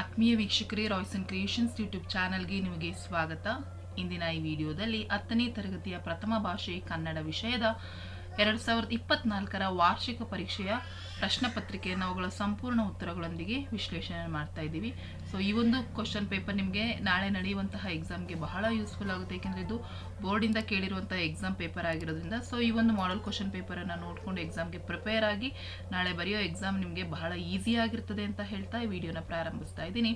ಆತ್ಮೀಯ ವೀಕ್ಷಕರೇ Royce and creations YouTube ಚಾನಲ್ಗೆ ನಿಮಗೆ ಸ್ವಾಗತ. ಇಂದಿನ ಈ ವಿಡಿಯೋದಲ್ಲಿ ಹತ್ತನೇ ತರಗತಿಯ ಪ್ರಥಮ ಭಾಷೆ ಕನ್ನಡ ವಿಷಯದ ಎರಡು ಸಾವಿರದ ಇಪ್ಪತ್ನಾಲ್ಕರ ವಾರ್ಷಿಕ ಪರೀಕ್ಷೆಯ ಪ್ರಶ್ನೆ ಪತ್ರಿಕೆಯನ್ನು ಅವುಗಳ ಸಂಪೂರ್ಣ ಉತ್ತರಗಳೊಂದಿಗೆ ವಿಶ್ಲೇಷಣೆ ಮಾಡ್ತಾ ಇದ್ದೀವಿ. ಸೊ ಈ ಒಂದು ಕ್ವಶನ್ ಪೇಪರ್ ನಿಮಗೆ ನಾಳೆ ನಡೆಯುವಂತಹ ಎಕ್ಸಾಮ್ಗೆ ಬಹಳ ಯೂಸ್ಫುಲ್ ಆಗುತ್ತೆ. ಏಕೆಂದರೆ ಇದು ಬೋರ್ಡಿಂದ ಕೇಳಿರುವಂಥ ಎಕ್ಸಾಮ್ ಪೇಪರ್ ಆಗಿರೋದ್ರಿಂದ ಸೊ ಈ ಒಂದು ಮಾಡಲ್ ಕ್ವಶನ್ ಪೇಪರನ್ನು ನೋಡಿಕೊಂಡು ಎಕ್ಸಾಮ್ಗೆ ಪ್ರಿಪೇರ್ ಆಗಿ ನಾಳೆ ಬರೆಯೋ ಎಕ್ಸಾಮ್ ನಿಮಗೆ ಬಹಳ ಈಸಿ ಆಗಿರ್ತದೆ ಅಂತ ಹೇಳ್ತಾ ಈ ವಿಡಿಯೋನ ಪ್ರಾರಂಭಿಸ್ತಾ ಇದ್ದೀನಿ.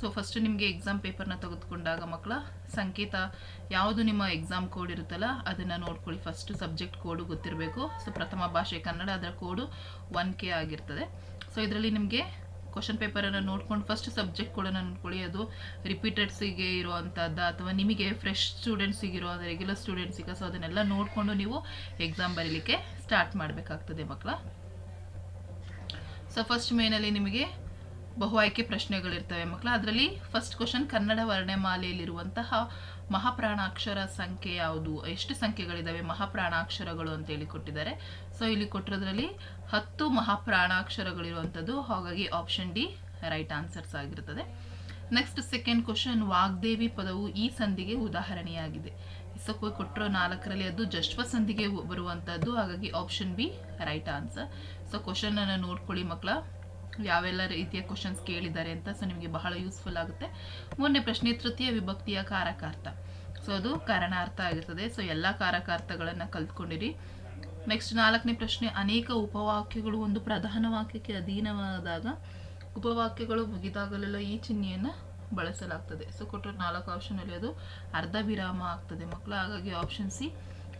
ಸೊ ಫಸ್ಟ್ ನಿಮಗೆ ಎಕ್ಸಾಮ್ ಪೇಪರ್ನ ತೆಗೆದುಕೊಂಡಾಗ ಮಕ್ಕಳ, ಸಂಕೇತ ಯಾವುದು ನಿಮ್ಮ ಎಕ್ಸಾಮ್ ಕೋಡ್ ಇರುತ್ತಲ್ಲ, ಅದನ್ನು ನೋಡ್ಕೊಳ್ಳಿ. ಫಸ್ಟ್ ಸಬ್ಜೆಕ್ಟ್ ಕೋಡು ಗೊತ್ತಿರಬೇಕು. ಸೊ ಪ್ರಥಮ ಭಾಷೆ ಕನ್ನಡ, ಅದರ ಕೋಡು ಒನ್ ಕೆ ಆಗಿರ್ತದೆ ಸೊ ಇದರಲ್ಲಿ ನಿಮಗೆ ಕ್ವಶನ್ ಪೇಪರನ್ನು ನೋಡ್ಕೊಂಡು ಫಸ್ಟ್ ಸಬ್ಜೆಕ್ಟ್ ನಾನು ನೋಡ್ಕೊಳ್ಳಿ ಅದು ರಿಪೀಟೆಡ್ಸಿಗೆ ಇರುವಂಥದ್ದು ಅಥವಾ ನಿಮಗೆ ಫ್ರೆಶ್ ಸ್ಟೂಡೆಂಟ್ಸಿಗೆ ಇರೋ ರೆಗ್ಯುಲರ್ ಸ್ಟೂಡೆಂಟ್ಸಿಗೆ ಸೊ ಅದನ್ನೆಲ್ಲ ನೋಡಿಕೊಂಡು ನೀವು ಎಕ್ಸಾಮ್ ಬರೀಲಿಕ್ಕೆ ಸ್ಟಾರ್ಟ್ ಮಾಡಬೇಕಾಗ್ತದೆ ಮಕ್ಕಳ ಸೊ ಫಸ್ಟ್ ಮೇನಲ್ಲಿ ನಿಮಗೆ ಬಹು ಆಯ್ಕೆ ಪ್ರಶ್ನೆಗಳಿರ್ತವೆ ಮಕ್ಕಳ. ಅದರಲ್ಲಿ ಫಸ್ಟ್ ಕ್ವಶನ್ ಕನ್ನಡ ವರ್ಣಮಾಲೆಯಲ್ಲಿರುವಂತಹ ಮಹಾಪ್ರಾಣಾಕ್ಷರ ಸಂಖ್ಯೆ ಯಾವುದು? ಎಷ್ಟು ಸಂಖ್ಯೆಗಳಿದ್ದಾವೆ ಮಹಾಪ್ರಾಣಾಕ್ಷರಗಳು ಅಂತೇಳಿ ಕೊಟ್ಟಿದ್ದಾರೆ. ಸೊ ಇಲ್ಲಿ ಕೊಟ್ಟಿರೋದ್ರಲ್ಲಿ ಹತ್ತು ಮಹಾಪ್ರಾಣಾಕ್ಷರಗಳಿರುವಂಥದ್ದು. ಹಾಗಾಗಿ ಆಪ್ಷನ್ ಡಿ ರೈಟ್ ಆನ್ಸರ್ಸ್ ಆಗಿರ್ತದೆ. ನೆಕ್ಸ್ಟ್ ಸೆಕೆಂಡ್ ಕ್ವಶನ್ ವಾಗ್ದೇವಿ ಪದವು ಈ ಸಂಧಿಗೆ ಉದಾಹರಣೆಯಾಗಿದೆ. ಸೊ ಕೊಟ್ಟಿರೋ ನಾಲ್ಕರಲ್ಲಿ ಅದು ಜಶ್ವ ಸಂಧಿಗೆ ಬರುವಂಥದ್ದು. ಹಾಗಾಗಿ option B right answer so question ಅನ್ನು ನೋಡ್ಕೊಳ್ಳಿ ಮಕ್ಕಳ. ಯಾವೆಲ್ಲ ರೀತಿಯ ಕ್ವಶನ್ಸ್ ಕೇಳಿದ್ದಾರೆ ಅಂತ ಸೊ ನಿಮಗೆ ಬಹಳ ಯೂಸ್ಫುಲ್ ಆಗುತ್ತೆ. ಮೂರನೇ ಪ್ರಶ್ನೆ, ತೃತೀಯ ವಿಭಕ್ತಿಯ ಕಾರಕಾರ್ಥ. ಸೊ ಅದು ಕಾರಣಾರ್ಥ ಆಗಿರ್ತದೆ. ಸೊ ಎಲ್ಲ ಕಾರಕಾರ್ಥಗಳನ್ನು ಕಲ್ತ್ಕೊಂಡಿರಿ. ನೆಕ್ಸ್ಟ್ ನಾಲ್ಕನೇ ಪ್ರಶ್ನೆ, ಅನೇಕ ಉಪವಾಕ್ಯಗಳು ಒಂದು ಪ್ರಧಾನ ವಾಕ್ಯಕ್ಕೆ ಅಧೀನವಾದಾಗ ಉಪವಾಕ್ಯಗಳು ಮುಗಿದಾಗಲೆಲ್ಲ ಈ ಚಿಹ್ನೆಯನ್ನು ಬಳಸಲಾಗ್ತದೆ. ಸೊ ಕೊಟ್ಟರೆ ನಾಲ್ಕು ಆಪ್ಷನಲ್ಲಿ ಅದು ಅರ್ಧ ವಿರಾಮ ಆಗ್ತದೆ ಮಕ್ಕಳು. ಹಾಗಾಗಿ ಆಪ್ಷನ್ ಸಿ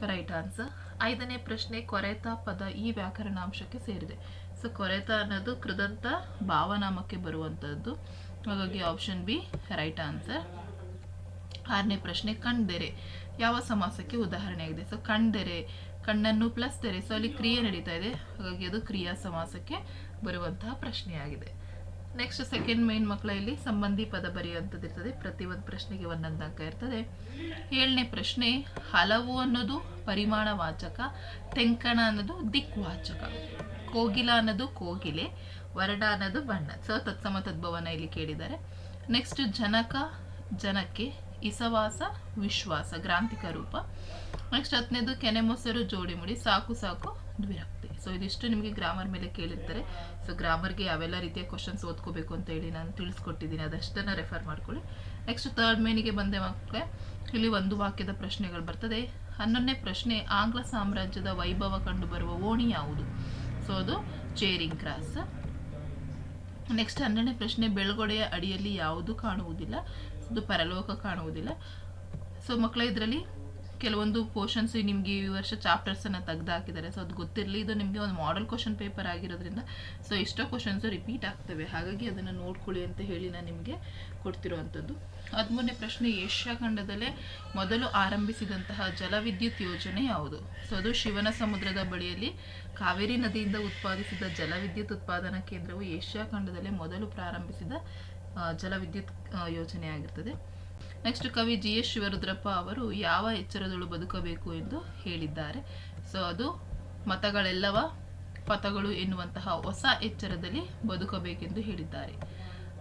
ರೈಟ್ ಆನ್ಸರ್ ಐದನೇ ಪ್ರಶ್ನೆ, ಕೊರೆತ ಪದ ಈ ವ್ಯಾಕರಣಾಂಶಕ್ಕೆ ಸೇರಿದೆ. ಸೊ ಕೊರೆತ ಅನ್ನೋದು ಕೃದಂತ ಭಾವನಾಮಕ್ಕೆ ಬರುವಂಥದ್ದು ಹಾಗಾಗಿ ಆಪ್ಷನ್ ಬಿ ರೈಟ್ ಆನ್ಸರ್ ಆರನೇ ಪ್ರಶ್ನೆ ಕಣ್ದೆರೆ ಯಾವ ಸಮಾಸಕ್ಕೆ ಉದಾಹರಣೆಯಾಗಿದೆ? ಸೊ ಕಣ್ದೆರೆ ಕಣ್ಣನ್ನು ಪ್ಲಸ್ ತೆರೆ. ಸೊ ಅಲ್ಲಿ ಕ್ರಿಯೆ ನಡೀತಾ ಇದೆ. ಹಾಗಾಗಿ ಅದು ಕ್ರಿಯಾ ಸಮಾಸಕ್ಕೆ ಬರುವಂತಹ ಪ್ರಶ್ನೆಯಾಗಿದೆ. ನೆಕ್ಸ್ಟ್ ಸೆಕೆಂಡ್ ಮೇನ್ ಮಕ್ಕಳ ಇಲ್ಲಿ ಸಂಬಂಧಿ ಪದ ಬರೆಯುವಂಥದ್ದು ಇರ್ತದೆ. ಪ್ರತಿ ಒಂದು ಪ್ರಶ್ನೆಗೆ ಒಂದೊಂದು ಅಂಕ ಇರ್ತದೆ. ಏಳನೇ ಪ್ರಶ್ನೆ, ಹಲವು ಅನ್ನೋದು ಪರಿಮಾಣ ವಾಚಕ ತೆಂಕಣ ಅನ್ನೋದು ದಿಕ್ವಾಚಕ. ಕೋಗಿಲ ಅನ್ನೋದು ಕೋಗಿಲೆ, ವರಡ ಅನ್ನೋದು ಬಣ್ಣ. ಸೊ ತತ್ಸಮ ತದ್ಭವನ ಇಲ್ಲಿ ಕೇಳಿದ್ದಾರೆ. ನೆಕ್ಸ್ಟ್ ಜನಕ, ಜನಕ್ಕೆ, ಇಸವಾಸ, ವಿಶ್ವಾಸ, ಗ್ರಾಂಥಿಕ ರೂಪ. ನೆಕ್ಸ್ಟ್ ಹತ್ತನೇದು, ಕೆನೆ ಮೊಸರು, ಜೋಡಿ ಮುಡಿ, ಸಾಕು ಸಾಕು, ದ್ವಿರಕ್ತಿ. ಸೊ ಇದಿಷ್ಟು ನಿಮಗೆ ಗ್ರಾಮರ್ ಮೇಲೆ ಕೇಳಿರ್ತಾರೆ. ಸೊ ಗ್ರಾಮರ್ಗೆ ಯಾವೆಲ್ಲ ರೀತಿಯ ಕ್ವಶನ್ಸ್ ಓದ್ಕೋಬೇಕು ಅಂತ ಹೇಳಿ ನಾನು ತಿಳಿಸ್ಕೊಟ್ಟಿದ್ದೀನಿ. ಅದಷ್ಟನ್ನು ರೆಫರ್ ಮಾಡ್ಕೊಳ್ಳಿ. ನೆಕ್ಸ್ಟ್ ತರ್ಡ್ ಮೇನಿಗೆ ಬಂದೆ ಮಕ್ಕಳೇ. ಇಲ್ಲಿ ಒಂದು ವಾಕ್ಯದ ಪ್ರಶ್ನೆಗಳು ಬರ್ತದೆ. ಹನ್ನೊಂದನೇ ಪ್ರಶ್ನೆ, ಆಂಗ್ಲ ಸಾಮ್ರಾಜ್ಯದ ವೈಭವ ಕಂಡುಬರುವ ಓಣಿ ಯಾವುದು? ಸೊ ಅದು ಚೇರಿಂಗ್ ಕ್ರಾಸ್ ನೆಕ್ಸ್ಟ್ ಹನ್ನೆರಡನೇ ಪ್ರಶ್ನೆ, ಬೆಳಗೊಡೆಯ ಅಡಿಯಲ್ಲಿ ಯಾವುದು ಕಾಣುವುದಿಲ್ಲ? ಅದು ಪರಲೋಕ ಕಾಣುವುದಿಲ್ಲ. ಸೊ ಮಕ್ಕಳ ಇದರಲ್ಲಿ ಕೆಲವೊಂದು ಪೋರ್ಷನ್ಸ್ ನಿಮಗೆ ಈ ವರ್ಷ ಚಾಪ್ಟರ್ಸನ್ನು ತೆಗೆದು ಹಾಕಿದ್ದಾರೆ ಸೊ ಅದು ಗೊತ್ತಿರಲಿ, ಇದು ನಿಮಗೆ ಒಂದು ಮಾಡಲ್ ಕ್ವಶನ್ ಪೇಪರ್ ಆಗಿರೋದ್ರಿಂದ. ಸೊ ಎಷ್ಟೋ ಕ್ವಶನ್ಸು ರಿಪೀಟ್ ಆಗ್ತವೆ. ಹಾಗಾಗಿ ಅದನ್ನು ನೋಡ್ಕೊಳ್ಳಿ ಅಂತ ಹೇಳಿ ನಾನು ನಿಮಗೆ ಕೊಡ್ತಿರುವಂಥದ್ದು ಹದಿಮೂರನೇ ಪ್ರಶ್ನೆ, ಏಷ್ಯಾ ಖಂಡದಲ್ಲೇ ಮೊದಲು ಆರಂಭಿಸಿದಂತಹ ಜಲವಿದ್ಯುತ್ ಯೋಜನೆ ಯಾವುದು? ಸೊ ಅದು ಶಿವನ ಸಮುದ್ರದ ಬಳಿಯಲ್ಲಿ ಕಾವೇರಿ ನದಿಯಿಂದ ಉತ್ಪಾದಿಸಿದ ಜಲವಿದ್ಯುತ್ ಉತ್ಪಾದನಾ ಕೇಂದ್ರವು ಏಷ್ಯಾ ಖಂಡದಲ್ಲೇ ಮೊದಲು ಪ್ರಾರಂಭಿಸಿದ ಜಲವಿದ್ಯುತ್ ಯೋಜನೆ ಆಗಿರ್ತದೆ ನೆಕ್ಸ್ಟ್ ಕವಿ ಜಿ ಎಸ್ ಶಿವರುದ್ರಪ್ಪ ಅವರು ಯಾವ ಎಚ್ಚರದಳು ಬದುಕಬೇಕು ಎಂದು ಹೇಳಿದ್ದಾರೆ. ಸೊ, ಅದು ಮತಗಳೆಲ್ಲವ ಪಥಗಳು ಎನ್ನುವಂತಹ ಹೊಸ ಎಚ್ಚರದಲ್ಲಿ ಬದುಕಬೇಕೆಂದು ಹೇಳಿದ್ದಾರೆ.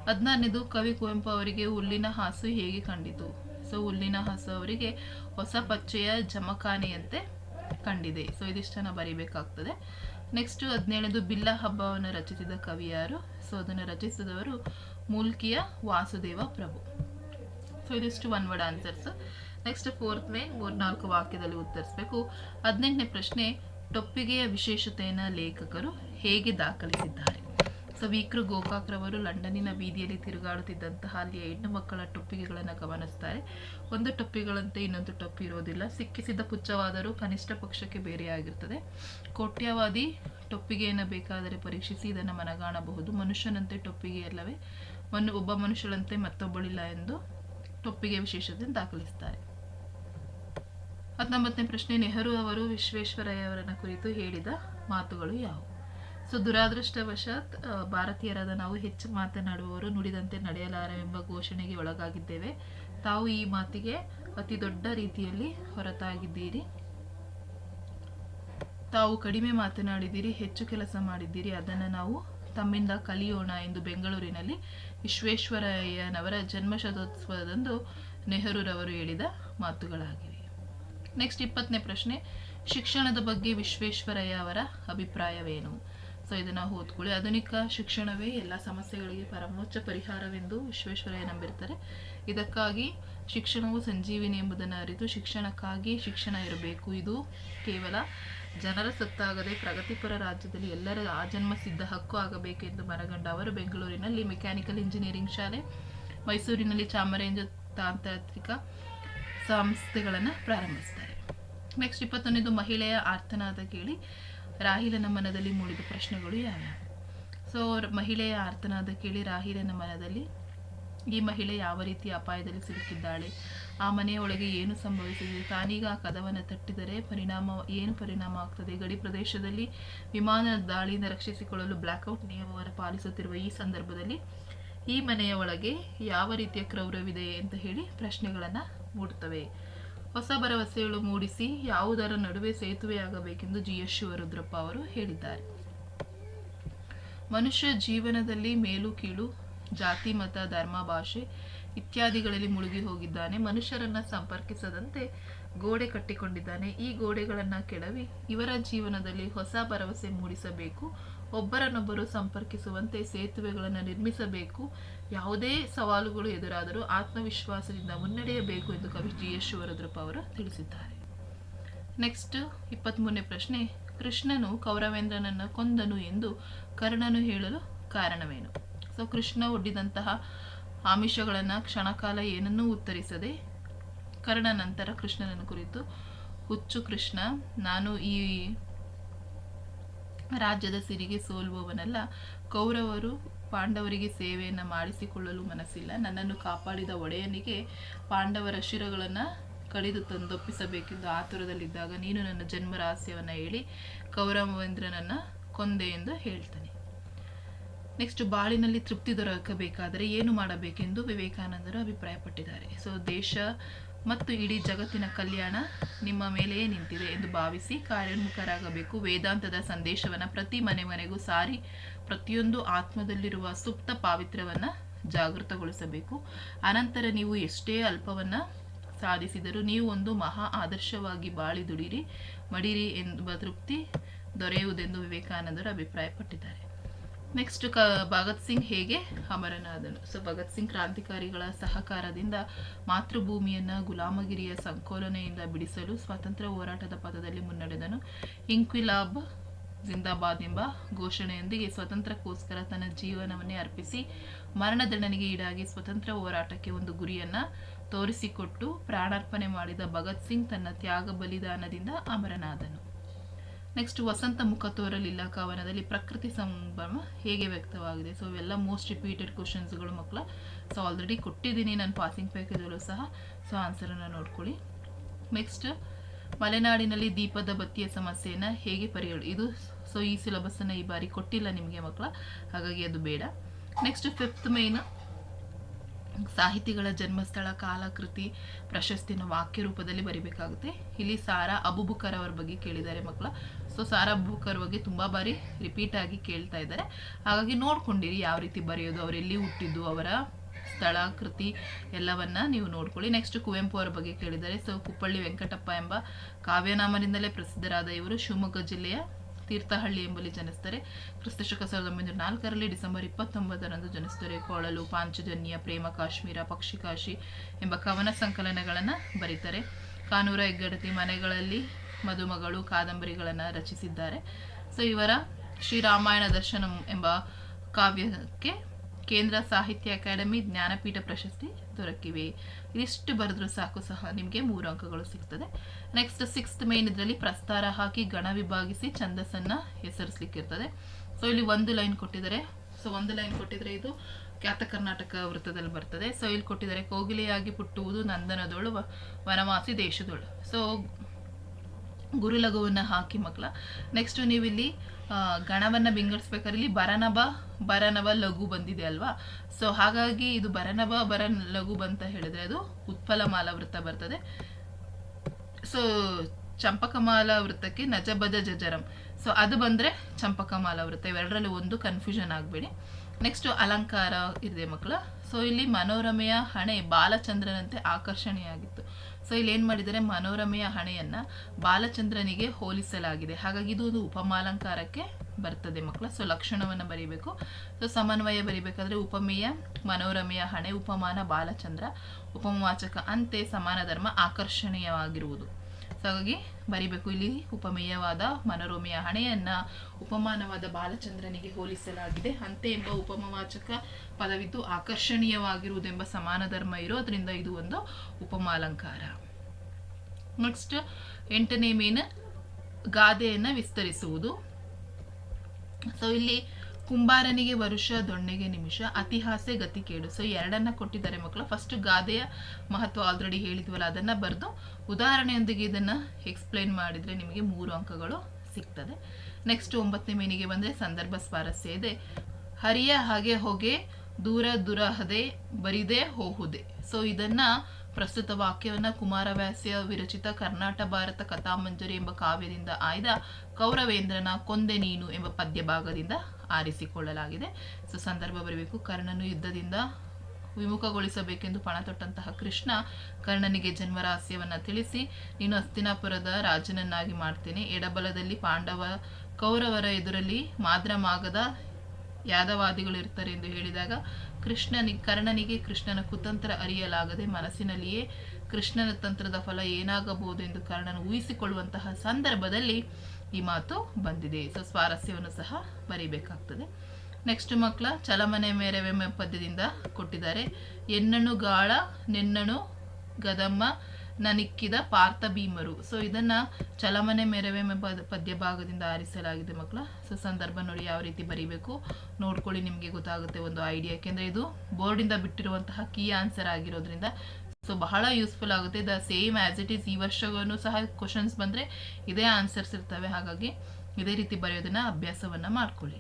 ಹದಿನಾರನೇದು ಕವಿ ಕುವೆಂಪು ಅವರಿಗೆ ಹುಲ್ಲಿನ ಹಾಸು ಹೇಗೆ ಕಂಡಿತು? ಸೊ ಹುಲ್ಲಿನ ಹಾಸು ಅವರಿಗೆ ಹೊಸ ಪಚ್ಚೆಯ ಜಮಖಾನೆಯಂತೆ ಕಂಡಿದೆ. ಸೊ ಇದಿಷ್ಟನ್ನು ಬರೀಬೇಕಾಗ್ತದೆ. ನೆಕ್ಸ್ಟ್ ಹದಿನೇಳನೇದು ಬಿಲ್ಲ ಹಬ್ಬವನ್ನು ರಚಿಸಿದ ಕವಿ ಯಾರು? ಸೊ ಅದನ್ನು ರಚಿಸಿದವರು ಮೂಲ್ಕಿಯ ವಾಸುದೇವ ಪ್ರಭು. ಸೊ ಇದಿಷ್ಟು one word answers next fourth May ಮೂರ್ನಾಲ್ಕು ವಾಕ್ಯದಲ್ಲಿ ಉತ್ತರಿಸಬೇಕು. ಹದಿನೆಂಟನೇ ಪ್ರಶ್ನೆ, ಟೊಪ್ಪಿಗೆಯ ವಿಶೇಷತೆಯನ್ನು ಲೇಖಕರು ಹೇಗೆ ದಾಖಲಿಸಿದ್ದಾರೆ? ಸೊ ವೀಕ್ರು ಗೋಕಾಕ್ರವರು ಲಂಡನ್ನಿನ ಬೀದಿಯಲ್ಲಿ ತಿರುಗಾಡುತ್ತಿದ್ದಂತಹ ಅಲ್ಲಿಯ ಹೆಣ್ಣು ಮಕ್ಕಳ ಟೊಪ್ಪಿಗೆಗಳನ್ನು ಗಮನಿಸ್ತಾರೆ. ಒಂದು ಟೊಪ್ಪಿಗಳಂತೆ ಇನ್ನೊಂದು ಟೊಪ್ಪಿ ಇರೋದಿಲ್ಲ. ಸಿಕ್ಕಿಸಿದ ಪುಚ್ಚವಾದರೂ ಕನಿಷ್ಠ ಪಕ್ಷಕ್ಕೆ ಬೇರೆಯಾಗಿರ್ತದೆ. ಕೋಟ್ಯವಾದಿ ಟೊಪ್ಪಿಗೆಯನ್ನು ಬೇಕಾದರೆ ಪರೀಕ್ಷಿಸಿ ಇದನ್ನು ಮನಗಾಣಬಹುದು. ಮನುಷ್ಯನಂತೆ ಟೊಪ್ಪಿಗೆ ಅಲ್ಲವೇ? ಮನು, ಒಬ್ಬ ಮನುಷ್ಯನಂತೆ ಮತ್ತೊಬ್ಬಳಿಲ್ಲ ಎಂದು ಟೊಪ್ಪಿಗೆ ವಿಶೇಷತೆ ದಾಖಲಿಸ್ತಾರೆ. ಹತ್ತೊಂಬತ್ತನೇ ಪ್ರಶ್ನೆ, ನೆಹರು ಅವರು ವಿಶ್ವೇಶ್ವರಯ್ಯವರನ್ನ ಕುರಿತು ಹೇಳಿದ ಮಾತುಗಳು ಯಾವುವು? ಸೊ ದುರಾದೃಷ್ಟವಶಾತ್ ಭಾರತೀಯರಾದ ನಾವು ಹೆಚ್ಚು ಮಾತನಾಡುವವರು ನುಡಿದಂತೆ ನಡೆಯಲಾರವೆಂಬ ಘೋಷಣೆಗೆ ಒಳಗಾಗಿದ್ದೇವೆ. ತಾವು ಈ ಮಾತಿಗೆ ಅತಿ ದೊಡ್ಡ ರೀತಿಯಲ್ಲಿ ಹೊರತಾಗಿದ್ದೀರಿ. ತಾವು ಕಡಿಮೆ ಮಾತನಾಡಿದ್ದೀರಿ, ಹೆಚ್ಚು ಕೆಲಸ ಮಾಡಿದ್ದೀರಿ. ಅದನ್ನು ನಾವು ತಮ್ಮಿಂದ ಕಲಿಯೋಣ ಎಂದು ಬೆಂಗಳೂರಿನಲ್ಲಿ ವಿಶ್ವೇಶ್ವರಯ್ಯನವರ ಜನ್ಮಶತೋತ್ಸವದಂದು ನೆಹರೂರವರು ಹೇಳಿದ ಮಾತುಗಳಾಗಿವೆ. ನೆಕ್ಸ್ಟ್ ಇಪ್ಪತ್ತನೇ ಪ್ರಶ್ನೆ. ಶಿಕ್ಷಣದ ಬಗ್ಗೆ ವಿಶ್ವೇಶ್ವರಯ್ಯ ಅವರ ಅಭಿಪ್ರಾಯವೇನು? ಸೊ ಇದನ್ನು ಓದ್ಕೊಳ್ಳಿ ಆಧುನಿಕ ಶಿಕ್ಷಣವೇ ಎಲ್ಲ ಸಮಸ್ಯೆಗಳಿಗೆ ಪರಮೋಚ್ಚ ಪರಿಹಾರವೆಂದು ವಿಶ್ವೇಶ್ವರಯ್ಯ ನಂಬಿರ್ತಾರೆ. ಇದಕ್ಕಾಗಿ ಶಿಕ್ಷಣವು ಸಂಜೀವಿನಿ ಎಂಬುದನ್ನು ಅರಿತು ಶಿಕ್ಷಣಕ್ಕಾಗಿ ಶಿಕ್ಷಣ ಇರಬೇಕು. ಇದು ಕೇವಲ ಜನರ ಸತ್ತಾಗದೆ ಪ್ರಗತಿಪರ ರಾಜ್ಯದಲ್ಲಿ ಎಲ್ಲರ ಆಜನ್ಮ ಸಿದ್ಧ ಹಕ್ಕು ಆಗಬೇಕೆಂದು ಮನಗಂಡ ಅವರು ಬೆಂಗಳೂರಿನಲ್ಲಿ ಮೆಕ್ಯಾನಿಕಲ್ ಇಂಜಿನಿಯರಿಂಗ್ ಶಾಲೆ, ಮೈಸೂರಿನಲ್ಲಿ ಚಾಮರಾಜ ತಾಂತ್ರಿಕ ಸಂಸ್ಥೆಗಳನ್ನು ಪ್ರಾರಂಭಿಸ್ತಾರೆ. ನೆಕ್ಸ್ಟ್ ಇಪ್ಪತ್ತೊಂದು ಮಹಿಳೆಯ ಆರ್ತನಾದ ಕೇಳಿ. ರಾಹಿಲನ ಮನದಲ್ಲಿ ಮೂಡಿದ ಪ್ರಶ್ನೆಗಳು ಯಾವ್ಯಾವು? ಸೊ ಮಹಿಳೆಯ ಆರ್ತನಾದ ಕೇಳಿ ರಾಹಿಲನ ಮನದಲ್ಲಿ, ಈ ಮಹಿಳೆ ಯಾವ ರೀತಿ ಅಪಾಯದಲ್ಲಿ ಸಿಲುಕಿದ್ದಾಳೆ? ಆ ಮನೆಯೊಳಗೆ ಏನು ಸಂಭವಿಸಿದೆ? ತಾನೀಗ ಆ ಕದವನ್ನು ತಟ್ಟಿದರೆ ಪರಿಣಾಮ, ಏನು ಪರಿಣಾಮ ಆಗ್ತದೆ? ಗಡಿ ಪ್ರದೇಶದಲ್ಲಿ ವಿಮಾನ ದಾಳಿಯಿಂದ ರಕ್ಷಿಸಿಕೊಳ್ಳಲು ಬ್ಲ್ಯಾಕ್ಔಟ್ ನಿಯಮವನ್ನು ಪಾಲಿಸುತ್ತಿರುವ ಈ ಸಂದರ್ಭದಲ್ಲಿ ಈ ಮನೆಯ ಒಳಗೆ ಯಾವ ರೀತಿಯ ಕ್ರೌರವಿದೆ ಅಂತ ಹೇಳಿ ಪ್ರಶ್ನೆಗಳನ್ನು ಮೂಡುತ್ತವೆ ಹೊಸ ಭರವಸೆಗಳು ಮೂಡಿಸಿ ಯಾವುದರ ನಡುವೆ ಸೇತುವೆಯಾಗಬೇಕೆಂದು ಜಿ ಎಸ್ ಶಿವರುದ್ರಪ್ಪ ಅವರು ಹೇಳಿದ್ದಾರೆ. ಮನುಷ್ಯ ಜೀವನದಲ್ಲಿ ಮೇಲು ಕೀಳು, ಜಾತಿ ಮತ, ಧರ್ಮ, ಭಾಷೆ ಇತ್ಯಾದಿಗಳಲ್ಲಿ ಮುಳುಗಿ ಹೋಗಿದ್ದಾನೆ. ಮನುಷ್ಯರನ್ನ ಸಂಪರ್ಕಿಸದಂತೆ ಗೋಡೆ ಕಟ್ಟಿಕೊಂಡಿದ್ದಾನೆ. ಈ ಗೋಡೆಗಳನ್ನು ಕೆಡವಿ ಇವರ ಜೀವನದಲ್ಲಿ ಹೊಸ ಭರವಸೆ ಮೂಡಿಸಬೇಕು. ಒಬ್ಬರನ್ನೊಬ್ಬರು ಸಂಪರ್ಕಿಸುವಂತೆ ಸೇತುವೆಗಳನ್ನು ನಿರ್ಮಿಸಬೇಕು. ಯಾವುದೇ ಸವಾಲುಗಳು ಎದುರಾದರೂ ಆತ್ಮವಿಶ್ವಾಸದಿಂದ ಮುನ್ನಡೆಯಬೇಕು ಎಂದು ಕವಿ ಜಿ. ಎಸ್. ಶಿವರುದ್ರಪ್ಪ ಅವರು ತಿಳಿಸಿದ್ದಾರೆ. ನೆಕ್ಸ್ಟ್ ಇಪ್ಪತ್ತ್ಮೂರನೇ ಪ್ರಶ್ನೆ. ಕೃಷ್ಣನು ಕೌರವೇಂದ್ರನನ್ನು ಕೊಂದನು ಎಂದು ಕರ್ಣನು ಹೇಳಲು ಕಾರಣವೇನು? ಸೊ ಕೃಷ್ಣ ಒಡ್ಡಿದಂತಹ ಆಮಿಷಗಳನ್ನು ಕ್ಷಣಕಾಲ ಏನನ್ನೂ ಉತ್ತರಿಸದೆ ಕರ್ಣ ನಂತರ ಕೃಷ್ಣನನ್ನು ಕುರಿತು ಹುಚ್ಚು ಕೃಷ್ಣ, ನಾನು ಈ ರಾಜ್ಯದ ಸಿರಿಗೆ ಸೋಲುವವನಲ್ಲ, ಕೌರವರು ಪಾಂಡವರಿಗೆ ಸೇವೆಯನ್ನು ಮಾಡಿಸಿಕೊಳ್ಳಲು ಮನಸ್ಸಿಲ್ಲ. ನನ್ನನ್ನು ಕಾಪಾಡಿದ ಒಡೆಯನಿಗೆ ಪಾಂಡವರ ಶಿರಗಳನ್ನು ಕಡಿದು ತಂದೊಪ್ಪಿಸಬೇಕೆಂದು ಆತುರದಲ್ಲಿದ್ದಾಗ ನೀನು ನನ್ನ ಜನ್ಮ ರಹಸ್ಯವನ್ನು ಹೇಳಿ ಕೌರವೇಂದ್ರನನ್ನು ಕೊಂದೆ ಎಂದು ಹೇಳ್ತಾನೆ. ನೆಕ್ಸ್ಟ್ ಬಾಳಿನಲ್ಲಿ ತೃಪ್ತಿ ದೊರಕಬೇಕಾದರೆ ಏನು ಮಾಡಬೇಕೆಂದು ವಿವೇಕಾನಂದರು ಅಭಿಪ್ರಾಯಪಟ್ಟಿದ್ದಾರೆ. ಸೊ ದೇಶ ಮತ್ತು ಇಡೀ ಜಗತ್ತಿನ ಕಲ್ಯಾಣ ನಿಮ್ಮ ಮೇಲೆಯೇ ನಿಂತಿದೆ ಎಂದು ಭಾವಿಸಿ ಕಾರ್ಯೋನ್ಮುಖರಾಗಬೇಕು. ವೇದಾಂತದ ಸಂದೇಶವನ್ನು ಪ್ರತಿ ಮನೆ ಮನೆಗೂ ಸಾರಿ ಪ್ರತಿಯೊಂದು ಆತ್ಮದಲ್ಲಿರುವ ಸುಪ್ತ ಪಾವಿತ್ರ್ಯವನ್ನು ಜಾಗೃತಗೊಳಿಸಬೇಕು. ಅನಂತರ ನೀವು ಎಷ್ಟೇ ಅಲ್ಪವನ್ನು ಸಾಧಿಸಿದರೂ ನೀವು ಒಂದು ಮಹಾ ಆದರ್ಶವಾಗಿ ಬಾಳಿ ದುಡಿರಿ, ಮಡಿರಿ ಎಂಬ ತೃಪ್ತಿ ದೊರೆಯುವುದೆಂದು ವಿವೇಕಾನಂದರು ಅಭಿಪ್ರಾಯಪಟ್ಟಿದ್ದಾರೆ. ನೆಕ್ಸ್ಟ್ ಕ, ಭಗತ್ ಸಿಂಗ್ ಹೇಗೆ ಅಮರನಾದನು? ಸೊ ಭಗತ್ ಸಿಂಗ್ ಕ್ರಾಂತಿಕಾರಿಗಳ ಸಹಕಾರದಿಂದ ಮಾತೃಭೂಮಿಯನ್ನು ಗುಲಾಮಗಿರಿಯ ಸಂಕೋಲನೆಯಿಂದ ಬಿಡಿಸಲು ಸ್ವಾತಂತ್ರ್ಯ ಹೋರಾಟದ ಪಥದಲ್ಲಿ ಮುನ್ನಡೆದನು. ಇಂಕ್ವಿಲಾಬ್ ಜಿಂದಾಬಾದ್ ಎಂಬ ಘೋಷಣೆಯೊಂದಿಗೆ ಸ್ವಾತಂತ್ರ್ಯಕ್ಕೋಸ್ಕರ ತನ್ನ ಜೀವನವನ್ನೇ ಅರ್ಪಿಸಿ ಮರಣದಂಡನೆಗೆ ಈಡಾಗಿ ಸ್ವತಂತ್ರ ಹೋರಾಟಕ್ಕೆ ಒಂದು ಗುರಿಯನ್ನು ತೋರಿಸಿಕೊಟ್ಟು ಪ್ರಾಣಾರ್ಪಣೆ ಮಾಡಿದ ಭಗತ್ ಸಿಂಗ್ ತನ್ನ ತ್ಯಾಗ ಬಲಿದಾನದಿಂದ ಅಮರನಾದನು. ನೆಕ್ಸ್ಟ್ ವಸಂತ ಮುಖ ತೋರಲಿಲ್ಲ ಕವನದಲ್ಲಿ ಪ್ರಕೃತಿ ಸಂಭ್ರಮ ಹೇಗೆ ವ್ಯಕ್ತವಾಗಿದೆ? ಸೊ ಇವೆಲ್ಲ ಮೋಸ್ಟ್ ರಿಪೀಟೆಡ್ ಕ್ವಶನ್ಸ್ಗಳು ಮಕ್ಕಳ ಸೊ ಆಲ್ರೆಡಿ ಕೊಟ್ಟಿದ್ದೀನಿ ನಾನು ಪಾಸಿಂಗ್ ಪ್ಯಾಕೇಜಲ್ಲೂ ಸಹ. ಸೊ ಆನ್ಸರನ್ನು ನೋಡ್ಕೊಳ್ಳಿ. ನೆಕ್ಸ್ಟ್ ಮಲೆನಾಡಿನಲ್ಲಿ ದೀಪದ ಬತ್ತಿಯ ಸಮಸ್ಯೆಯನ್ನು ಹೇಗೆ ಪರಿಹರಿ ಇದು ಸೊ ಈ ಸಿಲೆಬಸ್ಸನ್ನು ಈ ಬಾರಿ ಕೊಟ್ಟಿಲ್ಲ ನಿಮಗೆ ಮಕ್ಕಳ ಹಾಗಾಗಿ ಅದು ಬೇಡ. ನೆಕ್ಸ್ಟ್ ಫಿಫ್ತ್ ಮೇನ್ ಸಾಹಿತಿಗಳ ಜನ್ಮಸ್ಥಳ, ಕಾಲಕೃತಿ, ಪ್ರಶಸ್ತಿನ ವಾಕ್ಯ ರೂಪದಲ್ಲಿ ಬರಿಬೇಕಾಗುತ್ತೆ. ಇಲ್ಲಿ ಸಾರಾ ಅಬುಬುಕರ್ ಅವರ ಬಗ್ಗೆ ಕೇಳಿದ್ದಾರೆ ಮಕ್ಕಳ. ಸೊ ಸಾರಾ ಅಬುಬುಕರ್ ಬಗ್ಗೆ ತುಂಬ ಬಾರಿ ರಿಪೀಟ್ ಆಗಿ ಕೇಳ್ತಾ ಇದ್ದಾರೆ. ಹಾಗಾಗಿ ನೋಡ್ಕೊಂಡಿರಿ ಯಾವ ರೀತಿ ಬರೆಯೋದು, ಅವ್ರು ಎಲ್ಲಿ ಹುಟ್ಟಿದ್ದು, ಅವರ ಸ್ಥಳ, ಕೃತಿ ಎಲ್ಲವನ್ನ ನೀವು ನೋಡ್ಕೊಳ್ಳಿ. ನೆಕ್ಸ್ಟ್ ಕುವೆಂಪು ಅವರ ಬಗ್ಗೆ ಕೇಳಿದ್ದಾರೆ. ಸೊ ಕುಪ್ಪಳ್ಳಿ ವೆಂಕಟಪ್ಪ ಎಂಬ ಕಾವ್ಯನಾಮದಿಂದಲೇ ಪ್ರಸಿದ್ಧರಾದ ಇವರು ಶಿವಮೊಗ್ಗ ಜಿಲ್ಲೆಯ ತೀರ್ಥಹಳ್ಳಿ ಎಂಬಲ್ಲಿ ಜನಿಸ್ತಾರೆ. ಕ್ರಿಸ್ತಶಕ ಸಾವಿರದ ಒಂಬೈನೂರ ನಾಲ್ಕರಲ್ಲಿ ಡಿಸೆಂಬರ್ ಇಪ್ಪತ್ತೊಂಬತ್ತರಂದು ಜನಿಸ್ತಾರೆ. ಕೊಳಲು, ಪಾಂಚಜನ್ಯ, ಪ್ರೇಮ, ಕಾಶ್ಮೀರ, ಪಕ್ಷಿಕಾಶಿ ಎಂಬ ಕವನ ಸಂಕಲನಗಳನ್ನು ಬರೀತಾರೆ. ಕಾನೂರ ಹೆಗ್ಗಡತಿ ಮನೆಗಳಲ್ಲಿ ಮದುಮಗಳು, ಕಾದಂಬರಿಗಳನ್ನು ರಚಿಸಿದ್ದಾರೆ. ಸೊ ಇವರ ಶ್ರೀರಾಮಾಯಣ ದರ್ಶನಂ ಎಂಬ ಕಾವ್ಯಕ್ಕೆ ಕೇಂದ್ರ ಸಾಹಿತ್ಯ ಅಕಾಡೆಮಿ ಜ್ಞಾನಪೀಠ ಪ್ರಶಸ್ತಿ ದೊರಕಿವೆ ಇದಿಷ್ಟು ಬರೆದ್ರು ಸಾಕು ಸಹ ನಿಮಗೆ ಮೂರು ಅಂಕಗಳು ಸಿಗ್ತದೆ. ನೆಕ್ಸ್ಟ್ ಸಿಕ್ಸ್ತ್ ಮೇನ್ ಇದರಲ್ಲಿ ಪ್ರಸ್ತಾರ ಹಾಕಿ ಗಣ ವಿಭಾಗಿಸಿ ಛಂದಸ್ಸನ್ನು ಹೆಸರಿಸ್ಲಿಕ್ಕಿರ್ತದೆ. ಸೊ ಇಲ್ಲಿ ಒಂದು ಲೈನ್ ಕೊಟ್ಟಿದ್ದಾರೆ. ಸೊ ಒಂದು ಲೈನ್ ಕೊಟ್ಟಿದ್ರೆ ಇದು ಖ್ಯಾತ ಕರ್ನಾಟಕ ವೃತ್ತದಲ್ಲಿ ಬರ್ತದೆ. ಸೊ ಇಲ್ಲಿ ಕೊಟ್ಟಿದ್ದಾರೆ, ಕೋಗಿಲೆಯಾಗಿ ಪುಟ್ಟುವುದು ನಂದನದೋಳು ವನವಾಸಿ ದೇಶದೋಳು. ಸೊ ಗುರುಲಘುವನ್ನು ಹಾಕಿ ಮಕ್ಕಳ. ನೆಕ್ಸ್ಟ್ ನೀವಿಲ್ಲಿ ಗಣವನ್ನ ಬಿಂಗಡಿಸ್ಬೇಕಾದ್ರೆ ಇಲ್ಲಿ ಬರನಬ ಬರನವ ಲಘು ಬಂದಿದೆ ಅಲ್ವಾ? ಸೊ ಹಾಗಾಗಿ ಇದು ಬರನಬ ಬರ ಲಘು ಬಂತ ಹೇಳಿದ್ರೆ ಅದು ಉತ್ಪಲ ವೃತ್ತ ಬರ್ತದೆ. ಸೊ ಚಂಪಕಮಾಲ ವೃತ್ತಕ್ಕೆ ನಜಬಜ ಜಜರಂ. ಸೊ ಅದು ಬಂದರೆ ಚಂಪಕಮಾಲ ವೃತ್ತ ಇವೆರಡರಲ್ಲಿ ಒಂದು ಕನ್ಫ್ಯೂಷನ್ ಆಗಬೇಡಿ. ನೆಕ್ಸ್ಟ್ ಅಲಂಕಾರ ಇದೆ ಮಕ್ಕಳ. ಸೊ ಇಲ್ಲಿ ಮನೋರಮೆಯ ಹಣೆ ಬಾಲಚಂದ್ರನಂತೆ ಆಕರ್ಷಣೀಯಾಗಿತ್ತು. ಸೊ ಇಲ್ಲಿ ಏನು ಮಾಡಿದರೆ ಮನೋರಮೆಯ ಹಣೆಯನ್ನ ಬಾಲಚಂದ್ರನಿಗೆ ಹೋಲಿಸಲಾಗಿದೆ. ಹಾಗಾಗಿ ಇದು ಒಂದು ಉಪಮಾಲಂಕಾರಕ್ಕೆ ಬರ್ತದೆ ಮಕ್ಕಳ. ಸೊ ಲಕ್ಷಣವನ್ನು ಬರೀಬೇಕು. ಸೊ ಸಮನ್ವಯ ಬರೀಬೇಕಾದ್ರೆ ಉಪಮೇಯ, ಮನೋರಮೆಯ ಹಣೆ, ಉಪಮಾನ, ಬಾಲಚಂದ್ರ ಉಪಮವಾಚಕ ಅಂತೆ, ಸಮಾನ ಧರ್ಮ, ಆಕರ್ಷಣೀಯವಾಗಿರುವುದು. ಹಾಗಾಗಿ ಬರಿಬೇಕು. ಇಲ್ಲಿ ಉಪಮೇಯವಾದ ಮನೋರಮೆಯ ಹಣೆಯನ್ನ ಉಪಮಾನವಾದ ಬಾಲಚಂದ್ರನಿಗೆ ಹೋಲಿಸಲಾಗಿದೆ. ಅಂತೆ ಎಂಬ ಉಪಮವಾಚಕ ಪದವಿದ್ದು ಆಕರ್ಷಣೀಯವಾಗಿರುವುದೆಂಬ ಸಮಾನ ಧರ್ಮ ಇರೋದ್ರಿಂದ ಇದು ಒಂದು ಉಪಮಾಲಂಕಾರ. ನೆಕ್ಸ್ಟ್ ಎಂಟನೇ ಮೇನ ಗಾದೆಯನ್ನು ವಿಸ್ತರಿಸುವುದು. ಸೊ ಇಲ್ಲಿ ಕುಂಬಾರನಿಗೆ ವರುಷ, ದೊಣ್ಣೆಗೆ ನಿಮಿಷ ಅತಿಹಾಸೆ ಗತಿ ಕೇಡು. ಸೊ ಎರಡನ್ನ ಕೊಟ್ಟಿದ್ದಾರೆ ಮಕ್ಕಳು. ಫಸ್ಟ್ ಗಾದೆಯ ಮಹತ್ವ ಆಲ್ರೆಡಿ ಹೇಳಿದ್ವಲ್ಲ, ಅದನ್ನ ಬರೆದು ಉದಾಹರಣೆಯೊಂದಿಗೆ ಇದನ್ನ ಎಕ್ಸ್ಪ್ಲೈನ್ ಮಾಡಿದ್ರೆ ನಿಮಗೆ ಮೂರು ಅಂಕಗಳು ಸಿಗ್ತದೆ. ನೆಕ್ಸ್ಟ್ ಒಂಬತ್ತನೇ ಮೀನಿಗೆ ಬಂದ್ರೆ ಸಂದರ್ಭ ಸ್ವಾರಸ್ಯ ಇದೆ. ಹರಿಯ ಹಾಗೆ ಹೊಗೆ, ದೂರ ದುರಹದೆ ಬರಿದೆ ಹೋಹುದೆ. ಸೊ ಇದನ್ನ ಪ್ರಸ್ತುತ ವಾಕ್ಯವನ್ನ ಕುಮಾರವ್ಯಾಸ್ಯ ವಿರಚಿತ ಕರ್ನಾಟ ಭಾರತ ಕಥಾಮಂಜರಿ ಎಂಬ ಕಾವ್ಯದಿಂದ ಆಯ್ದ ಕೌರವೇಂದ್ರನ ಕೊಂದೆ ನೀನು ಎಂಬ ಪದ್ಯ ಭಾಗದಿಂದ ಆರಿಸಿಕೊಳ್ಳಲಾಗಿದೆ. ಸೊ, ಸಂದರ್ಭ ಬರಬೇಕು. ಕರ್ಣನು ಯುದ್ಧದಿಂದ ವಿಮುಖಗೊಳಿಸಬೇಕೆಂದು ಪಣ ತೊಟ್ಟಂತಹ ಕೃಷ್ಣ ಕರ್ಣನಿಗೆ ಜನ್ಮರಹಸ್ಯವನ್ನು ತಿಳಿಸಿ, ನೀನು ಹಸ್ತಿನಾಪುರದ ರಾಜನನ್ನಾಗಿ ಮಾಡ್ತೇನೆ. ಎಡಬಲದಲ್ಲಿ ಪಾಂಡವ ಕೌರವರ ಎದುರಲ್ಲಿ ಮಾದ್ರಮಾಗದ ಯಾದವಾದಿಗಳು ಇರ್ತಾರೆ ಎಂದು ಹೇಳಿದಾಗ, ಕೃಷ್ಣನಿ, ಕರ್ಣನಿಗೆ ಕೃಷ್ಣನ ಕುತಂತ್ರ ಅರಿಯಲಾಗದೆ ಮನಸ್ಸಿನಲ್ಲಿಯೇ ಕೃಷ್ಣನ ತಂತ್ರದ ಫಲ ಏನಾಗಬಹುದು ಎಂದು ಕರ್ಣನು ಊಹಿಸಿಕೊಳ್ಳುವಂತಹ ಸಂದರ್ಭದಲ್ಲಿ ಈ ಮಾತು ಬಂದಿದೆ. ಸೊ, ಸ್ವಾರಸ್ಯವನ್ನು ಸಹ ಬರೀಬೇಕಾಗ್ತದೆ. ನೆಕ್ಸ್ಟ್ ಮಕ್ಕಳ, ಚಲಮನೆ ಮೇರೆವೆಂಬ ಪದ್ಯದಿಂದ ಕೊಟ್ಟಿದ್ದಾರೆ. ಎನ್ನಣು ಗಾಳ, ನೆನ್ನಣು ಗದಮ್ಮ, ನನಿಕ್ಕಿದ ಪಾರ್ಥ ಭೀಮರು. ಸೊ, ಇದನ್ನ ಚಲಮನೆ ಮೆರವೆಂಬ ಪದ, ಪದ್ಯ ಭಾಗದಿಂದ ಆರಿಸಲಾಗಿದೆ ಮಕ್ಕಳ. ಸೊ, ಸಂದರ್ಭ ನೋಡಿ ಯಾವ ರೀತಿ ಬರೀಬೇಕು. ನೋಡ್ಕೊಳ್ಳಿ, ನಿಮಗೆ ಗೊತ್ತಾಗುತ್ತೆ ಒಂದು ಐಡಿಯಾ ಯಾಕೆಂದ್ರೆ ಇದು ಬೋರ್ಡಿಂದ ಬಿಟ್ಟಿರುವಂತಹ ಕೀ ಆನ್ಸರ್ ಆಗಿರೋದ್ರಿಂದ ಸೊ ಬಹಳ ಯೂಸ್ಫುಲ್ ಆಗುತ್ತೆ. The same as it is ಈ ವರ್ಷಗೂ ಸಹ ಕ್ವಶನ್ಸ್ ಬಂದರೆ ಇದೇ ಆನ್ಸರ್ಸ್ ಇರ್ತವೆ. ಹಾಗಾಗಿ ಇದೇ ರೀತಿ ಬರೆಯೋದನ್ನ ಅಭ್ಯಾಸವನ್ನ ಮಾಡ್ಕೊಳ್ಳಿ.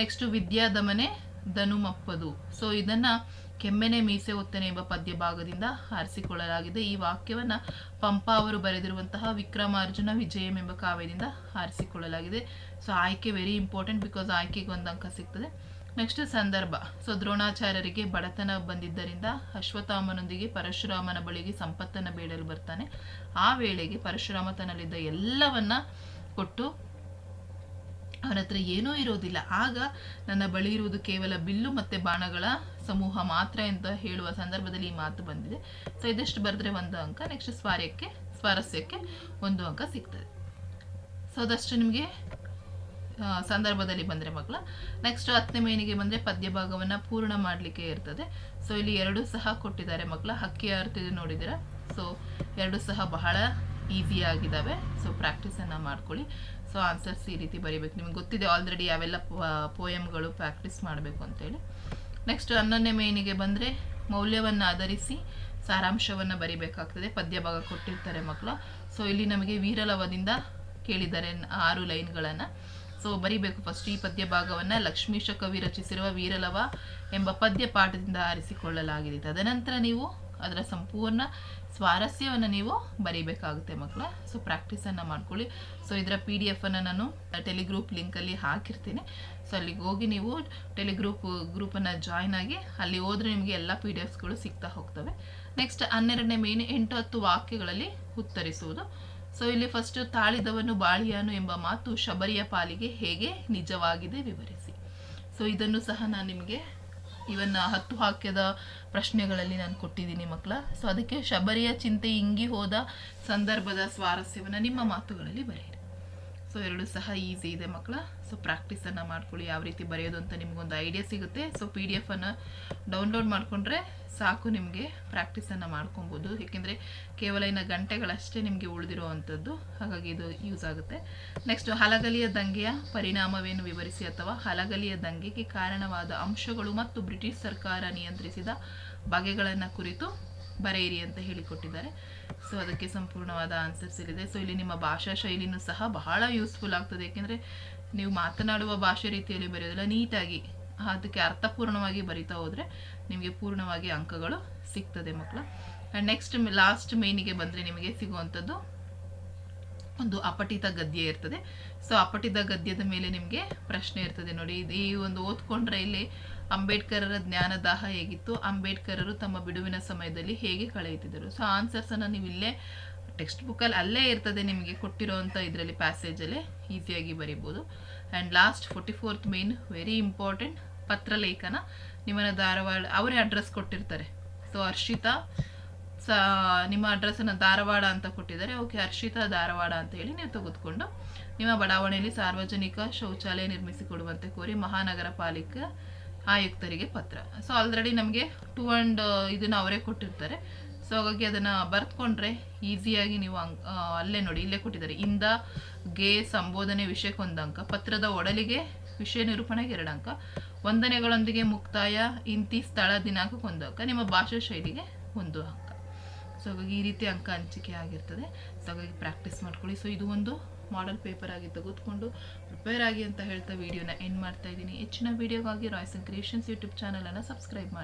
ನೆಕ್ಸ್ಟ್ ವಿದ್ಯಾದಮನೆ ಧನುಮಪ್ಪದು ಸೊ ಇದನ್ನ ಕೆಮ್ಮೆನೆ ಮೀಸೆ ಒತ್ತನೆ ಎಂಬ ಪದ್ಯ ಭಾಗದಿಂದ ಆರಿಸಿಕೊಳ್ಳಲಾಗಿದೆ ಈ ವಾಕ್ಯವನ್ನ ಪಂಪ ಅವರು ಬರೆದಿರುವಂತಹ ವಿಕ್ರಮಾರ್ಜುನ ವಿಜಯಂ ಎಂಬ ಕಾವ್ಯದಿಂದ ಆರಿಸಿಕೊಳ್ಳಲಾಗಿದೆ ಸೊ ಆಯ್ಕೆ ವೆರಿ ಇಂಪಾರ್ಟೆಂಟ್ ಬಿಕಾಸ್ ಆಯ್ಕೆಗೆ ಒಂದು ಅಂಕ ಸಿಗ್ತದೆ. ನೆಕ್ಸ್ಟ್ ಸಂದರ್ಭ. ಸೊ, ದ್ರೋಣಾಚಾರ್ಯರಿಗೆ ಬಡತನ ಬಂದಿದ್ದರಿಂದ ಅಶ್ವತ್ಥಾಮನೊಂದಿಗೆ ಪರಶುರಾಮನ ಬಳಿಗೆ ಸಂಪತ್ತನ್ನು ಬೇಡಲು ಬರ್ತಾನೆ. ಆ ವೇಳೆಗೆ ಪರಶುರಾಮ ತನ್ನಲ್ಲಿದ್ದ ಎಲ್ಲವನ್ನ ಕೊಟ್ಟು ಅವನ ಹತ್ರ ಏನೂ ಇರೋದಿಲ್ಲ. ಆಗ ನನ್ನ ಬಳಿ ಇರುವುದು ಕೇವಲ ಬಿಲ್ಲು ಮತ್ತೆ ಬಾಣಗಳ ಸಮೂಹ ಮಾತ್ರ ಅಂತ ಹೇಳುವ ಸಂದರ್ಭದಲ್ಲಿ ಈ ಮಾತು ಬಂದಿದೆ. ಸೊ, ಇದಷ್ಟು ಬರೆದ್ರೆ ಒಂದು ಅಂಕ, ನೆಕ್ಸ್ಟ್ ಸ್ವಾರ್ಯಕ್ಕೆ ಸ್ವಾರಸ್ಯಕ್ಕೆ ಒಂದು ಅಂಕ ಸಿಗ್ತದೆ. ಸೊ, ಅದಷ್ಟು ನಿಮಗೆ ಸಂದರ್ಭದಲ್ಲಿ ಬಂದರೆ ಮಕ್ಕಳ. ನೆಕ್ಸ್ಟ್ ಹತ್ತನೇ ಮೇನಿಗೆ ಬಂದರೆ ಪದ್ಯ ಭಾಗವನ್ನು ಪೂರ್ಣ ಮಾಡಲಿಕ್ಕೆ ಇರ್ತದೆ. ಸೊ ಇಲ್ಲಿ ಎರಡು ಸಹ ಕೊಟ್ಟಿದ್ದಾರೆ ಮಕ್ಕಳ. ಹಕ್ಕಿ ಅರ್ಥ ನೋಡಿದಿರ ಸೊ ಎರಡು ಸಹ ಬಹಳ ಈಸಿ ಆಗಿದ್ದಾವೆ. ಸೊ ಪ್ರಾಕ್ಟೀಸನ್ನು ಮಾಡ್ಕೊಳ್ಳಿ. ಸೊ ಆನ್ಸರ್ಸ್ ಈ ರೀತಿ ಬರೀಬೇಕು. ನಿಮ್ಗೆ ಗೊತ್ತಿದೆ ಆಲ್ರೆಡಿ ಯಾವೆಲ್ಲ ಪೋಯಮ್ಗಳು ಪ್ರಾಕ್ಟೀಸ್ ಮಾಡಬೇಕು ಅಂತೇಳಿ ನೆಕ್ಸ್ಟ್ ಹನ್ನೊಂದನೇ ಮೇನಿಗೆ ಬಂದರೆ ಮೌಲ್ಯವನ್ನು ಆಧರಿಸಿ ಸಾರಾಂಶವನ್ನು ಬರಿಬೇಕಾಗ್ತದೆ. ಪದ್ಯ ಭಾಗ ಕೊಟ್ಟಿರ್ತಾರೆ ಮಕ್ಕಳು. ಸೊ ಇಲ್ಲಿ ನಮಗೆ ವೀರಲವದಿಂದ ಕೇಳಿದ್ದಾರೆ ಆರು ಲೈನ್ಗಳನ್ನು. ಸೊ ಬರಿಬೇಕು ಫಸ್ಟ್ ಈ ಪದ್ಯ ಭಾಗವನ್ನು ಲಕ್ಷ್ಮೀಶ ಕವಿ ರಚಿಸಿರುವ ವೀರಲವ ಎಂಬ ಪದ್ಯ ಪಾಠದಿಂದ ಆರಿಸಿಕೊಳ್ಳಲಾಗಿದೆ ತದನಂತರ ನೀವು ಅದರ ಸಂಪೂರ್ಣ ಸ್ವಾರಸ್ಯವನ್ನು ನೀವು ಬರೀಬೇಕಾಗುತ್ತೆ ಮಕ್ಕಳ. ಸೊ ಪ್ರಾಕ್ಟೀಸನ್ನು ಮಾಡ್ಕೊಳ್ಳಿ. ಸೊ ಇದರ ಪಿ ಡಿ ಎಫನ್ನು ನಾನು ಟೆಲಿಗ್ರೂಪ್ ಲಿಂಕಲ್ಲಿ ಹಾಕಿರ್ತೀನಿ. ಸೊ ಅಲ್ಲಿಗೆ ಹೋಗಿ ನೀವು ಟೆಲಿಗ್ರೂಪ್ ಗ್ರೂಪನ್ನು ಜಾಯ್ನ್ ಆಗಿ ಅಲ್ಲಿ ಹೋದರೆ ನಿಮಗೆ ಎಲ್ಲ ಪಿ ಡಿ ಎಫ್ಸ್ಗಳು ಸಿಗ್ತಾ ಹೋಗ್ತವೆ. ನೆಕ್ಸ್ಟ್ ಹನ್ನೆರಡನೇ ಮೇನ್ ಎಂಟು ಹತ್ತು ವಾಕ್ಯಗಳಲ್ಲಿ ಉತ್ತರಿಸುವುದು. ಸೊ ಇಲ್ಲಿ ಫಸ್ಟ್ ತಾಳಿದವನು ಬಾಳಿಯಾನು ಎಂಬ ಮಾತು ಶಬರಿಯ ಪಾಲಿಗೆ ಹೇಗೆ ನಿಜವಾಗಿದೆ ವಿವರಿಸಿ. ಸೊ ಇದನ್ನು ಸಹ ನಾನು ನಿಮಗೆ ಇವನ್ನ ಹತ್ತು ವಾಕ್ಯದ ಪ್ರಶ್ನೆಗಳಲ್ಲಿ ನಾನು ಕೊಟ್ಟಿದ್ದೀನಿ ಮಕ್ಕಳ ಸೊ ಅದಕ್ಕೆ ಶಬರಿಯ ಚಿಂತೆ ಇಂಗಿ ಹೋದ ಸಂದರ್ಭದ ಸ್ವಾರಸ್ಯವನ್ನು ನಿಮ್ಮ ಮಾತುಗಳಲ್ಲಿ ಬರೆಯಿರಿ. ಸೊ ಎರಡು ಸಹ ಈಸಿ ಇದೆ ಮಕ್ಕಳ. ಸೊ ಪ್ರಾಕ್ಟೀಸನ್ನು ಮಾಡ್ಕೊಳ್ಳಿ, ಯಾವ ರೀತಿ ಬರೆಯೋದು ಅಂತ ನಿಮಗೊಂದು ಐಡಿಯಾ ಸಿಗುತ್ತೆ. ಸೊ ಪಿ ಡಿ ಎಫನ್ನು ಡೌನ್ಲೋಡ್ ಮಾಡಿಕೊಂಡ್ರೆ ಸಾಕು ನಿಮಗೆ ಪ್ರಾಕ್ಟೀಸನ್ನು ಮಾಡ್ಕೊಬೋದು. ಏಕೆಂದರೆ ಕೇವಲ ಇನ್ನು ಗಂಟೆಗಳಷ್ಟೇ ನಿಮಗೆ ಉಳಿದಿರೋ ಅಂಥದ್ದು ಹಾಗಾಗಿ ಇದು ಯೂಸ್ ಆಗುತ್ತೆ. ನೆಕ್ಸ್ಟ್ ಹಲಗಲಿಯ ದಂಗೆಯ ಪರಿಣಾಮವೇನು ವಿವರಿಸಿ ಅಥವಾ ಹಲಗಲಿಯ ದಂಗೆಗೆ ಕಾರಣವಾದ ಅಂಶಗಳು ಮತ್ತು ಬ್ರಿಟಿಷ್ ಸರ್ಕಾರ ನಿಯಂತ್ರಿಸಿದ ಬಗೆಗಳನ್ನು ಕುರಿತು ಬರೆಯಿರಿ ಅಂತ ಹೇಳಿಕೊಟ್ಟಿದ್ದಾರೆ. ಸೊ ಅದಕ್ಕೆ ಸಂಪೂರ್ಣವಾದ ಆನ್ಸರ್ಸ್ ಇಲ್ಲಿದೆ ಸೊ ಇಲ್ಲಿ ನಿಮ್ಮ ಭಾಷಾ ಶೈಲಿನೂ ಸಹ ಬಹಳ ಯೂಸ್ಫುಲ್ ಆಗ್ತದೆ. ಏಕೆಂದರೆ ನೀವು ಮಾತನಾಡುವ ಭಾಷೆ ರೀತಿಯಲ್ಲಿ ಬರೆಯೋದಿಲ್ಲ, ನೀಟಾಗಿ ಅದಕ್ಕೆ ಅರ್ಥಪೂರ್ಣವಾಗಿ ಬರಿತಾ ಹೋದರೆ ನಿಮಗೆ ಪೂರ್ಣವಾಗಿ ಅಂಕಗಳು ಸಿಗ್ತದೆ ಮಕ್ಕಳು. ಆ್ಯಂಡ್ ನೆಕ್ಸ್ಟ್ ಲಾಸ್ಟ್ ಮೇನಿಗೆ ಬಂದರೆ ನಿಮಗೆ ಸಿಗುವಂಥದ್ದು ಒಂದು ಅಪಟಿತ ಗದ್ಯ ಇರ್ತದೆ. ಸೊ ಅಪಟಿತ ಗದ್ಯದ ಮೇಲೆ ನಿಮಗೆ ಪ್ರಶ್ನೆ ಇರ್ತದೆ ನೋಡಿ. ಈ ಒಂದು ಓದ್ಕೊಂಡ್ರೆ ಇಲ್ಲಿ ಅಂಬೇಡ್ಕರರ ಜ್ಞಾನದಾಹ ಹೇಗಿತ್ತು? ಅಂಬೇಡ್ಕರರು ತಮ್ಮ ಬಿಡುವಿನ ಸಮಯದಲ್ಲಿ ಹೇಗೆ ಕಳೆಯುತ್ತಿದ್ದರು? ಸೊ ಆನ್ಸರ್ಸನ್ನು ನೀವು ಇಲ್ಲೇ ಟೆಕ್ಸ್ಟ್ ಬುಕ್ಕಲ್ಲಿ ಅಲ್ಲೇ ಇರ್ತದೆ ನಿಮಗೆ ಕೊಟ್ಟಿರೋವಂಥ ಇದರಲ್ಲಿ ಪ್ಯಾಸೇಜಲ್ಲೇ ಈಸಿಯಾಗಿ ಬರಿಬೋದು. And last forty fourth main very important ಪತ್ರಲೇಖನ ನಿಮ್ಮನ್ನ ಧಾರವಾಡ, ಅವರೇ ಅಡ್ರೆಸ್ ಕೊಟ್ಟಿರ್ತಾರೆ. ಸೊ ಹರ್ಷಿತಾ, ಸ, ನಿಮ್ಮ ಅಡ್ರೆಸ್ಸನ್ನು ಧಾರವಾಡ ಅಂತ ಕೊಟ್ಟಿದ್ದಾರೆ. ಓಕೆ ಹರ್ಷಿತಾ ಧಾರವಾಡ ಅಂತ ಹೇಳಿ ನೀವು ತೆಗೆದುಕೊಂಡು ನಿಮ್ಮ ಬಡಾವಣೆಯಲ್ಲಿ ಸಾರ್ವಜನಿಕ ಶೌಚಾಲಯ ನಿರ್ಮಿಸಿಕೊಡುವಂತೆ ಕೋರಿ ಮಹಾನಗರ ಪಾಲಿಕೆ ಆಯುಕ್ತರಿಗೆ ಪತ್ರ. ಸೊ ಆಲ್ರೆಡಿ ನಮಗೆ ಟೂ ಆ್ಯಂಡ್ ಇದನ್ನು ಅವರೇ ಕೊಟ್ಟಿರ್ತಾರೆ. ಸೊ ಹಾಗಾಗಿ ಅದನ್ನು ಬರ್ತ್ಕೊಂಡ್ರೆ ಈಸಿಯಾಗಿ ನೀವು ಅಲ್ಲೇ ನೋಡಿ, ಇಲ್ಲೇ ಕೊಟ್ಟಿದ್ದಾರೆ. ಇಂದ ಗೆ ಸಂಬೋಧನೆ ವಿಷಯಕ್ಕೊಂದು ಅಂಕ, ಪತ್ರದ ಒಡಲಿಗೆ ವಿಷಯ ನಿರೂಪಣೆಗೆ ಎರಡು ಅಂಕ, ವಂದನೆಗಳೊಂದಿಗೆ ಮುಕ್ತಾಯ, ಇಂತಿ ಸ್ಥಳ ದಿನಾಂಕಕ್ಕೆ ಒಂದು ಅಂಕ, ನಿಮ್ಮ ಭಾಷಾ ಶೈಲಿಗೆ ಒಂದು ಅಂಕ. ಸೊ ಹಾಗಾಗಿ ಈ ರೀತಿ ಅಂಕ ಹಂಚಿಕೆ ಆಗಿರ್ತದೆ. ಸೊ ಹಾಗಾಗಿ ಪ್ರಾಕ್ಟೀಸ್ ಮಾಡ್ಕೊಳ್ಳಿ. ಸೊ ಇದು ಒಂದು ಮಾಡೆಲ್ ಪೇಪರ್ ಆಗಿ ತೆಗೆದುಕೊಂಡು ಪ್ರಿಪೇರ್ ಆಗಿ ಅಂತ ಹೇಳ್ತಾ ವಿಡಿಯೋನ ಎಂಡ್ ಮಾಡ್ತಾ ಇದ್ದೀನಿ. ಹೆಚ್ಚಿನ ವಿಡಿಯೋಗಾಗಿ ರಾಯ್ಸನ್ ಕ್ರಿಯೇಷನ್ಸ್ ಯೂಟ್ಯೂಬ್ ಚಾನಲನ್ನು ಸಬ್ಸ್ಕ್ರೈಬ್ ಮಾಡಿ.